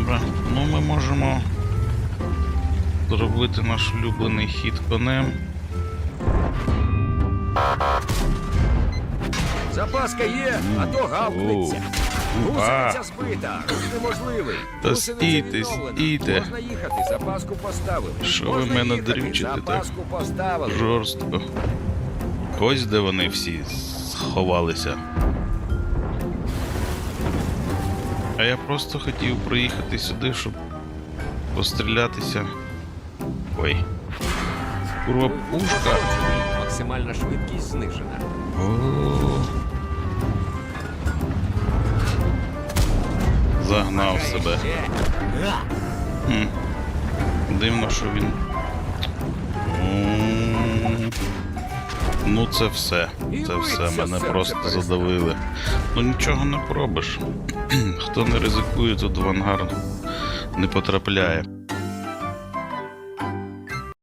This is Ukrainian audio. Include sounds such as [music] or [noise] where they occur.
Добре. Ну ми можемо зробити наш улюблений хід конем. Запаска є, а то гавкнеться. Гусениця збита, рух неможливий. Та стійте, стійте. Можна їхати, запаску поставили. Що ви мене дрючите так? Запаску поставили. Жорстко. Ось де вони всі сховалися. А я просто хотів проїхати сюди, щоб пострілятися. Ой. Курва пушка. Максимальна швидкість знижена. О. Загнав себе. Хм. Дивно, що він. Ну, це все. Це все. Мене просто задавили. Ну нічого не пробиш. [clears throat] Хто не ризикує, тут в ангар не потрапляє.